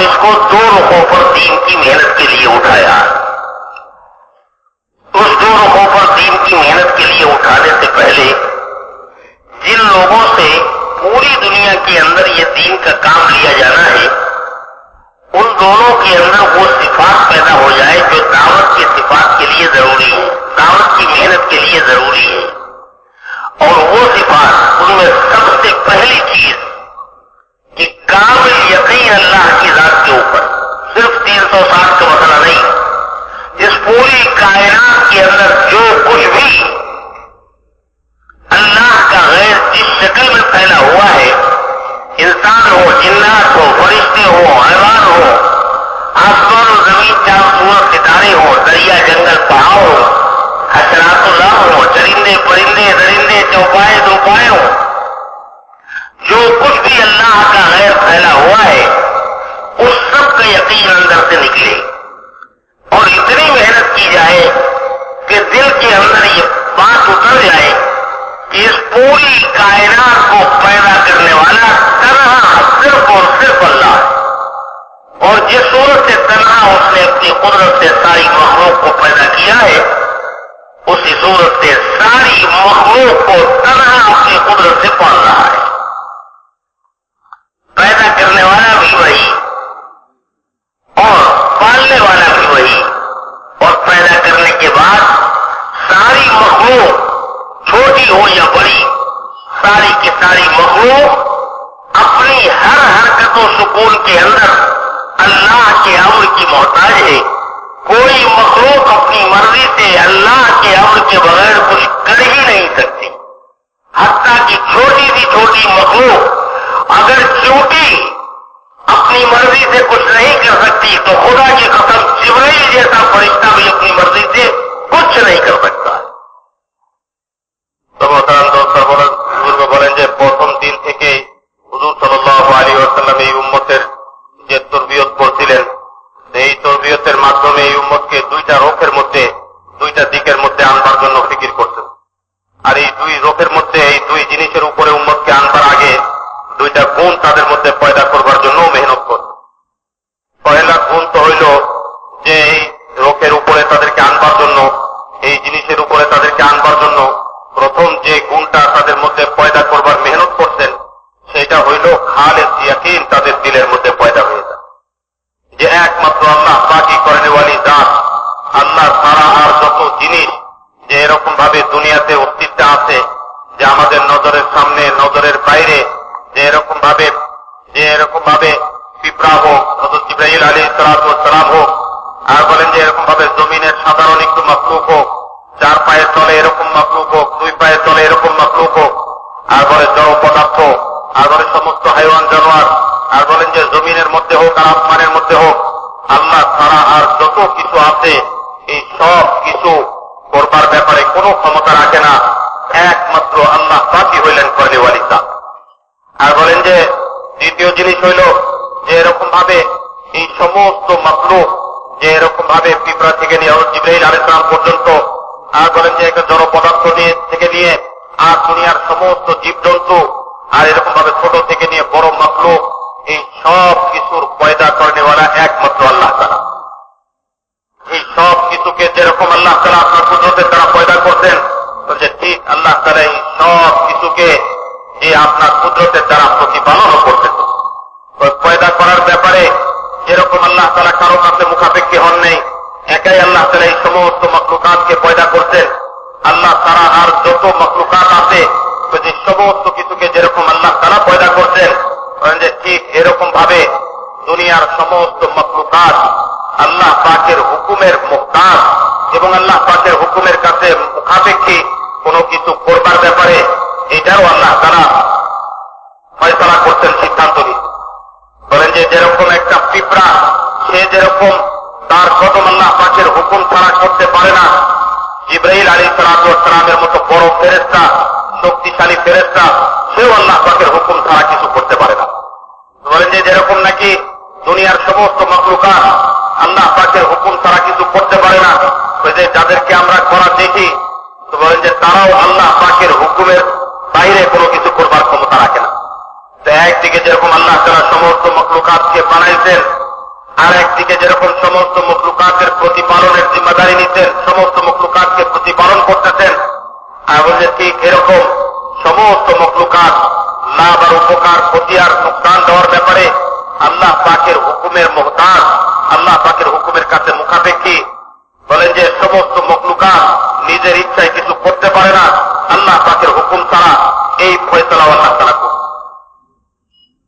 اس کو دو رخوں پر دین کی محنت کے لیے اٹھایا۔ اس دو رخوں پر دین کی محنت کے لیے اٹھانے سے پہلے جن لوگوں سے پوری دنیا کے اندر یہ دین کا کام لیا جانا ہے، ان دونوں کے اندر وہ صفات پیدا ہو جائے جو دعوت کی صفات کے کائنات کے اندر جو کچھ بھی اللہ کا غیر جس شکل میں پھیلا ہوا ہے، انسان ہو، جنات ہو، فرشتے ہو، حیوان ہو، آسمان و زمین چار سورج ستارے ہو، دریا، جنگل، پہاڑ ہو حسرات اللہ ہو، چرندے، پرندے، درندے، چوپائے دوپائے ہو۔ پوری کائنات کو پیدا کرنے والا تنہا صرف اور صرف اللہ ہے۔ اور جس صورت سے تنہا اس نے اپنی قدرت سے ساری مخلوق کو پیدا کیا ہے، اسی صورت سے ساری مخلوق کو تنہا اپنی قدرت سے پال رہا ہے۔ پیدا کرنے والا بھی وہی اور پالنے والا بھی وہی۔ اور پیدا کرنے کے بعد ساری مخلوق چھوٹی ہو یا بڑی، ساری کی ساری مخلوق اپنی ہر حرکت و سکون کے اندر اللہ کے امر کی محتاج ہے۔ کوئی مخلوق اپنی مرضی سے اللہ کے امر کے بغیر کچھ کر ہی نہیں سکتی۔ حتیٰ کی چھوٹی سی چھوٹی مخلوق اگر چونٹی اپنی مرضی سے کچھ نہیں کر سکتی تو خدا کی قسم جبرائیل جیسا فرشتہ بھی اپنی مرضی سے کچھ نہیں کر سکتا۔ এই তরবিয়তের মাধ্যমে এই উম্মতকে দুইটা রোখের মধ্যে, দুইটা দিকের মধ্যে আনবার জন্য ফিকির করছেন আর এই দুই রোখের মধ্যে, এই দুই জিনিসের উপরে উম্মতকে আনবার আগে দুইটা গুণ তাদের মধ্যে পয়দা করবার জন্য মেহনত করছেন পয়লা গুণ তো হইল যে এই রোখের উপরে তাদেরকে আনবার জন্য, এই জিনিসের উপরে তাদেরকে আনবার জন্য প্রথম যে গুণটা তাদের মধ্যে পয়দা করবার মেহনত করতেন সেটা হইল খালে ইয়াকিন, তাদের দিলের মধ্যে পয়দা হয়ে যায় যে একমাত্র আল্লাহ বাকি করেনওয়ালি জাত আল্লাহ সারা আর যত জিনিস যে এরকম ভাবে দুনিয়াতে অস্তিত্ব আছে, যে আমাদের নজরের সামনে, নজরের বাইরে, যে এরকম ভাবে যে এরকম ভাবে পিঁপড়া হোক হজরত ইব্রাহিম আলী সালাম হোক, আর বলেন যে এরকম ভাবে জমিনের সাধারণ একটু মখলুক হোক, চার পায়ের চলে এরকম মখলুক হোক, দুই পায়ের চলে এরকম মখলুক হোক, আর বলে জড় পদার্থ, আর বলে সমস্ত হাইওয়ান জানোয়ার, আর বলেন যে জমিনের মধ্যে হোক আর আসমানের মধ্যে হোক, আল্লাহ ছাড়া আর যত কিছু আছে এই সব কিছু করবার ব্যাপারে কোনো ক্ষমতা রাখে না। একমাত্র আল্লাহ বাকি হইলেন কর্নেওয়ালিতা আর বলেন যে, দ্বিতীয় জিনিস হইল যে এরকম ভাবে এই সমস্ত মখলুক যে এরকম ভাবে পিঁপড়া থেকে নিয়ে জিব্রাইল আলাইসালাম পর্যন্ত, আর বলেন যে একটা জড় পদার্থ নিয়ে থেকে নিয়ে, আর দুনিয়ার সমস্ত জীবজন্তু, আর এরকম ভাবে ছোট থেকে নিয়ে বড় মখলুক, এই সব কিছুর পয়দা করেনেওয়ালা একমাত্র আল্লাহ তারা কিছুকে যেরকম আল্লাহ তারা আপনার কুদরতের দ্বারা পয়দা করতেন, তো যে ঠিক আল্লাহ তারা এই সব কিছুকে যে আপনার কুদরতের দ্বারা প্রতিপালনও করতেন। পয়দা করার ব্যাপারে যেরকম আল্লাহ তারা কারও কাছে মুখাপেক্ষি হন নেই, একাই আল্লাহ তারা এই সমস্ত মকলুকাতকে পয়দা করতেন। আল্লাহ তারা আর যত মকলুকাত আছে যে সমস্ত কিছুকে যেরকম আল্লাহ তারা পয়দা করতেন যে ঠিক এরকম ভাবে দুনিয়ার সমস্ত মকলুকাত আল্লাহ পাকের হুকুমের মুক্তার এবং আল্লাহ পাকের হুকুমের কাছে মুখাপেক্ষী কোনো কিছু করবার ব্যাপারে এটাও আল্লাহ তারা ফয়সলা করতেন সিদ্ধান্ত নিতেন বলেন যে যেরকম একটা পিঁপড়া, সে যেরকম তার কদম আল্লাহ পাকের হুকুম ছাড়া করতে পারে না ইব্রাহিম আলী সালামের মতো বড় ফেরেস্তা শক্তিশালী ফেরেস্তা সেও আল্লাহ পাকের হুকুম ছাড়া কিছু করতে পারে না। বলেন যে যেরকম নাকি দুনিয়ার সমস্ত মকলুকা আল্লাহ পাকের হুকুম তারা কিন্তু করতে পারে না। ওই যে যাদেরকে আমরা করা দেখি, তো বলেন যে তারাও আল্লাহ পাকের হুকুমের বাইরে কোনো কিছু করবার ক্ষমতা রাখে না। তো একদিকে যেরকম আল্লাহ তারা সমস্ত মকলুকাতকে বানাইছেন, আর একদিকে যেরকম সমস্ত মকলুকাতের প্রতিপালনের জিম্মাদারি নিতেন, সমস্ত মকলুকাতকে প্রতিপালন করতেছেন, আর বলছে ঠিক এরকম সমস্ত মকলুকাত লাভ আর উপকার, ক্ষতি আর নুকসান দেওয়ার ব্যাপারে আল্লাহ পাকের হুকুমের মোহতাজ আল্লাহ পাকের হুকুমের কাছে